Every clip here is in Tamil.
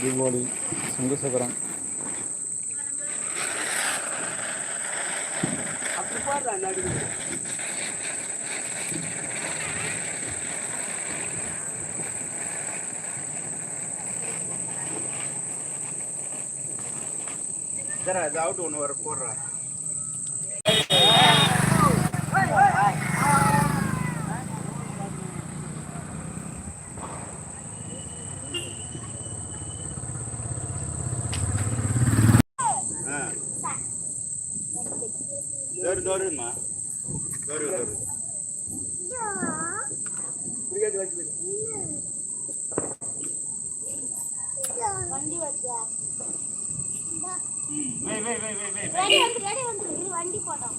தீபாவளி சங்கு சக்கரம் அப்படி போடுறா நடுவு சரி அது அவுட் ஒன்று வர போடுறா. దొరు దొరుమా దొరు దొరు வண்டி வச்சா வே வே வே வே வே ரெடி வந்து ரெடி வந்து இது வண்டி போட்டோம்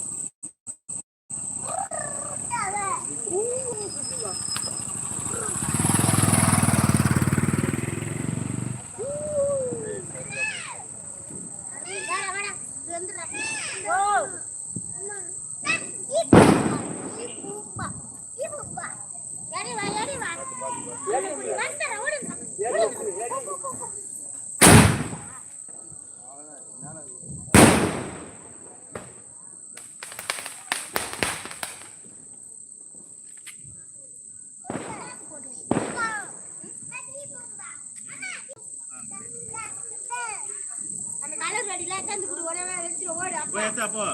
போ.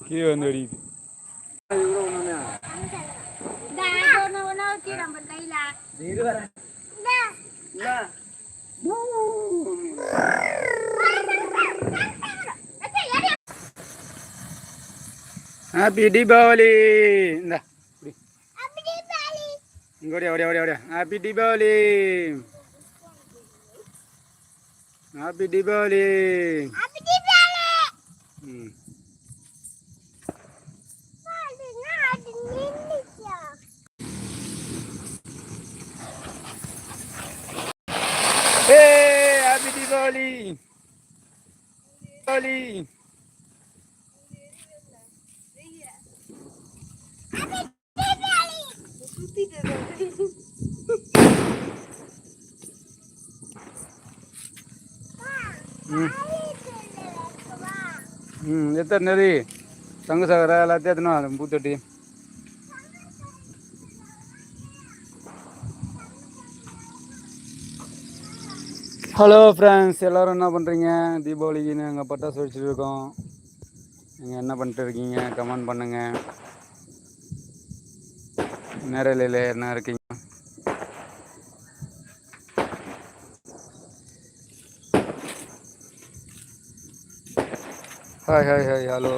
கீழே வந்து அடிக்குது இந்த ஒன்று ஒன்று வச்சு நம்ம கையில் ஹாப்பி தீபாவளி இந்த இங்க ஓடியா ஓடியா ஓடியா ஓடியா ஹாப்பி தீபாவளி ஹாப்பி தீபாவளி ம் ஹே ஹாப்பி தீபாவளி தீபாவளி ம். எத்தனை நெறி? சங்கு சகர எல்லாத்தையும் எத்தனும் பூத்தொட்டி. ஹலோ ஃப்ரெண்ட்ஸ் எல்லோரும் என்ன பண்ணுறீங்க தீபாவளிக்கு நாங்கள் பட்டாசு வெடிச்சிட்டு இருக்கோம். நீங்கள் என்ன பண்ணிட்டு இருக்கீங்க? கமெண்ட் பண்ணுங்கள் நேரலையில் என்ன இருக்கீங்க? ஹாய் ஹாய் ஹாய் ஹலோ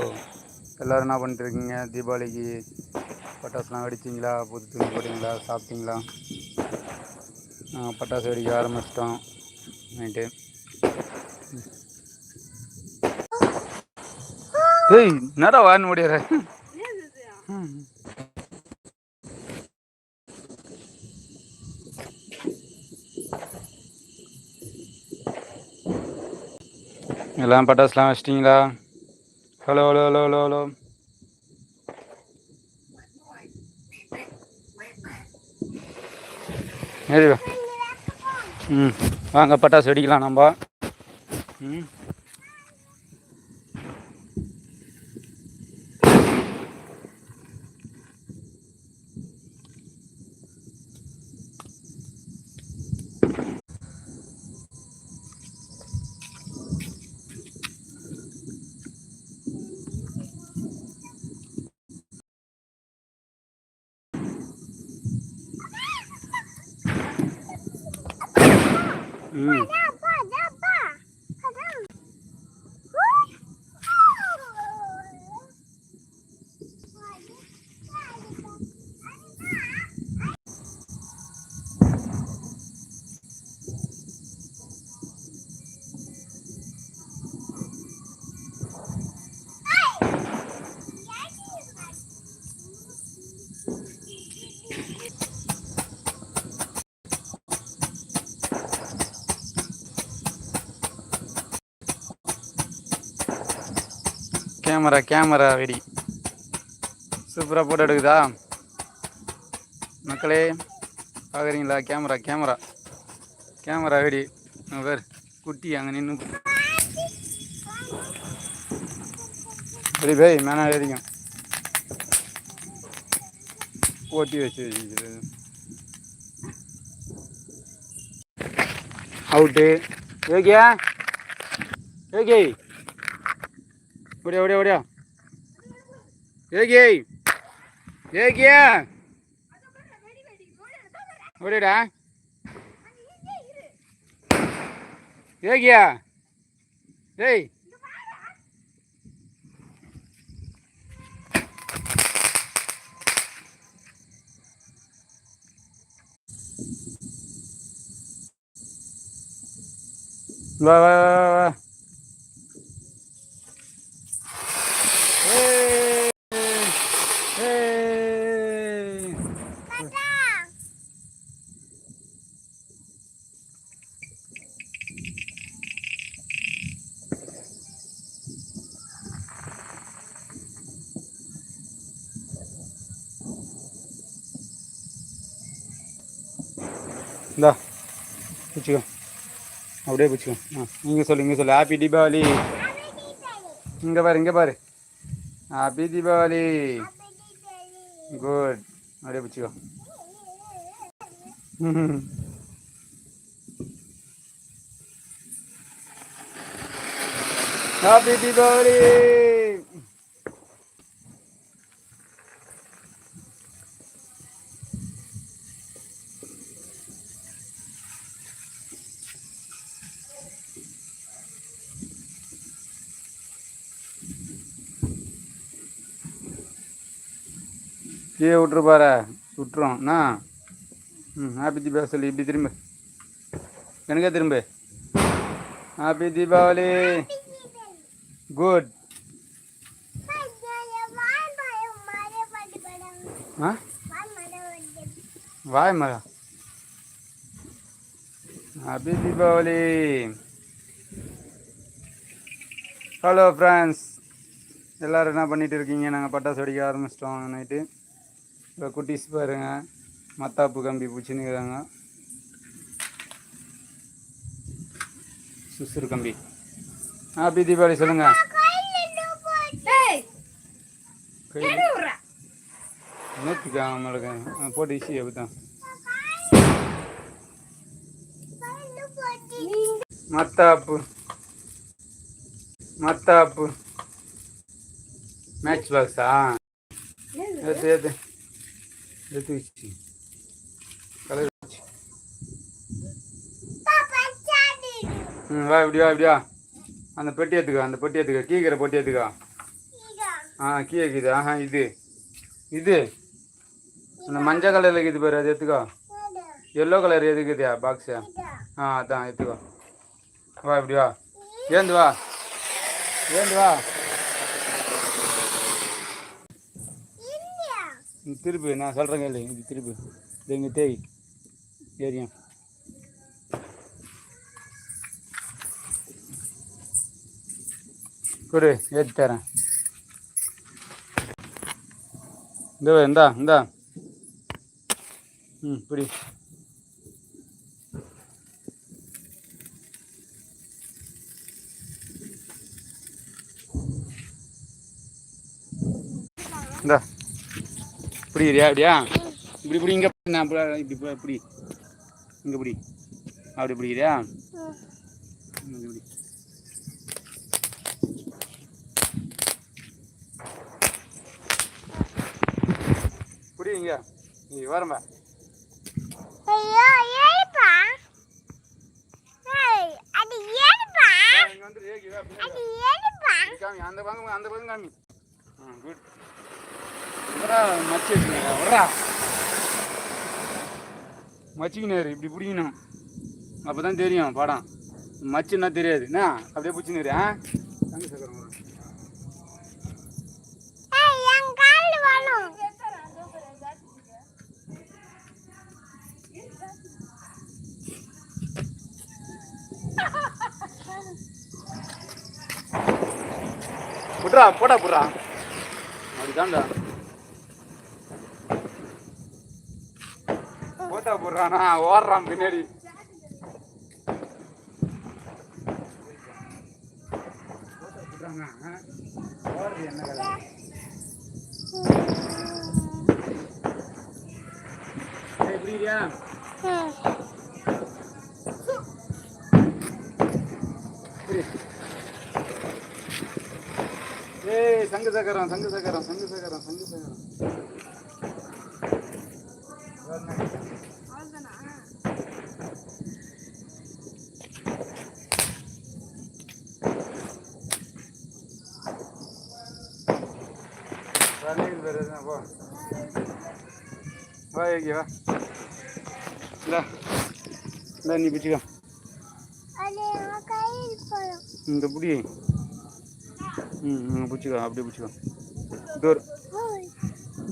எல்லோரும் என்ன பண்ணிட்டு இருக்கீங்க? தீபாவளிக்கு பட்டாசுலாம் வெடிச்சிங்களா? புது துணி போட்டிங்களா? சாப்பிட்டீங்களா? நாங்கள் பட்டாசு வெடிக்க ஆரம்பிச்சிட்டோம். நைட்டு ஏய் நேரா வான்னு ஓடிடுற எல்லாம் பட்டாசுலாம் வச்சிட்டிங்களா? Hello hello hello hello hello. ஏறி ம். வாங்க பட்டாசு வெடிக்கலாம் நம்ம. ம். ம் கேமரா கேமரா வெடி. சூப்பராக போட்டோ எடுக்குதா? மக்களே பார்க்குறீங்களா கேமரா கேமரா. கேமரா வெடி. பேர் குட்டி அங்கே நின்று சரி பேய் மேலே ஏறிக்கும் ஓட்டி வச்சு வச்சுக்கிறது. அவுட்டு யோகியா யோகி ஓடியா ஓடியா ஓடியா ஏகே யோகியா ஓடிடா யோகியா டேய் வா வா வா. இந்தா பிடிச்சிக்கோ அப்படியே பிடிச்சிக்கோ ஆ நீங்கள் சொல்லு இங்கே சொல்லு. ஹாப்பி தீபாவளி இங்கே பாரு இங்கே பாரு. ஹாப்பி தீபாவளி குட் அப்படியே பிடிச்சிக்கோ ஹாப்பி தீபாவளி கீழே விட்டுருப்பாரு பாரு. என்ன? ம் ஹாப்பி தீபாவளி. சொல்லி இப்படி திரும்ப. எனக்கே திரும்ப. ஹாப்பி தீபாவளி. குட் ஆ? வாய் மரா. ஹாப்பி தீபாவளி. ஹலோ ஃப்ரெண்ட்ஸ் எல்லோரும் என்ன பண்ணிகிட்டு இருக்கீங்க? நாங்கள் பட்டாசு வெடிக்க ஆரம்பிச்சிட்டோம் நைட்டு இப்போ குட்டீஸ் பாருங்க. மத்தாப்பு கம்பி பிடிச்சின்னுக்குறாங்க சுசுறு கம்பி. ஹாப்பி தீபாவளி சொல்லுங்க. கை நம்மளுக்கு. போட்டு ஈஸி அப்படித்தான் மத்தாப்பு. மத்தாப்பு. மேட்ச் பாக்ஸா ஏத்து ஏத்து எடுத்து வச்சு. கலர் வச்சு. ம் வா இப்படியா இப்படியா அந்த பெட்டி எடுத்துக்கோ அந்த பெட்டி எடுத்துக்கோ. கீக்கிற பெட்டி எடுத்துக்கோ. ஆ கீ இருக்குது ஆஹா இது. இது. அந்த மஞ்சள் கலரில் இருக்குது பாரு அது எடுத்துக்கோ. எல்லோ கலர் எதுக்குதுயா பாக்ஸு ஆ அதான் எடுத்துக்கோ. வா இப்படி வா. ஏந்து வா. ஏந்து வா. நீ திருப்பு நான் சொல்கிறேன் இல்லை இது திருப்பு. இது இங்கே தேய். ஏரியா கொடு ஏற்றி தரேன். இந்த இந்தா இந்தா. ம் இப்படி இந்தா. பிடிக்கிறியா அப்படியா? இப்படி இப்படி இங்கே நான் இப்படி இப்படி இப்படி. இங்கே இப்படி அப்படி பிடிக்கிறியா இப்படி பிடி இங்கே. நீ வரம்ப. இப்படி அந்த பக்கம் அந்த பக்கம் காமி. குட் மச்சி வச்சுக்கா வரா மச்சிக்கினாரு இப்படி பிடிக்கணும். அப்போ தான் தெரியும் படம். மச்சுன்னா தெரியாது. என்ன? அப்படியே பிடிச்சினாரு ஆ? தண்ணி சக்கரம் புட்றா. போடா புட்றா. அப்படிதான்டா. ஓடுறானா ஓடுறான் பின்னாடி. ஓடுறது என்ன புரியுதா ஏய் சங்கு சக்கரம் சங்கு சக்கரம் சங்கு சக்கரம் சங்கு சக்கரம். வேலைக்கு வருதுன்னா போ வா இங்கே வா. இந்தா. இந்தா நீ பிடிச்சிக்கோ இந்த புடி. ம் பிடிச்சிக்கோ அப்படியே பிடிச்சிக்கோ தூர்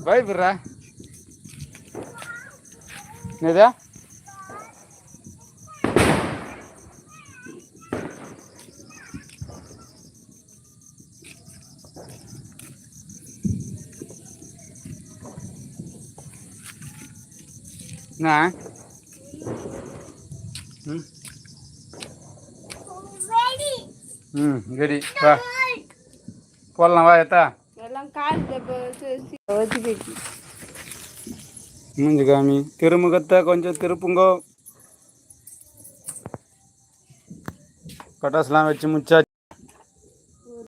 பயப்படுறா என்னதா? என்ன ம் ம் ரெடி வா போடலாம் வா எத்தா எல்லாம் காலில் வச்சு போயிட்டு மூஞ்சி காமி திருமுகத்தை கொஞ்சம் திருப்புங்கோ பட்டாசுலாம் வச்சு முச்சாச்சு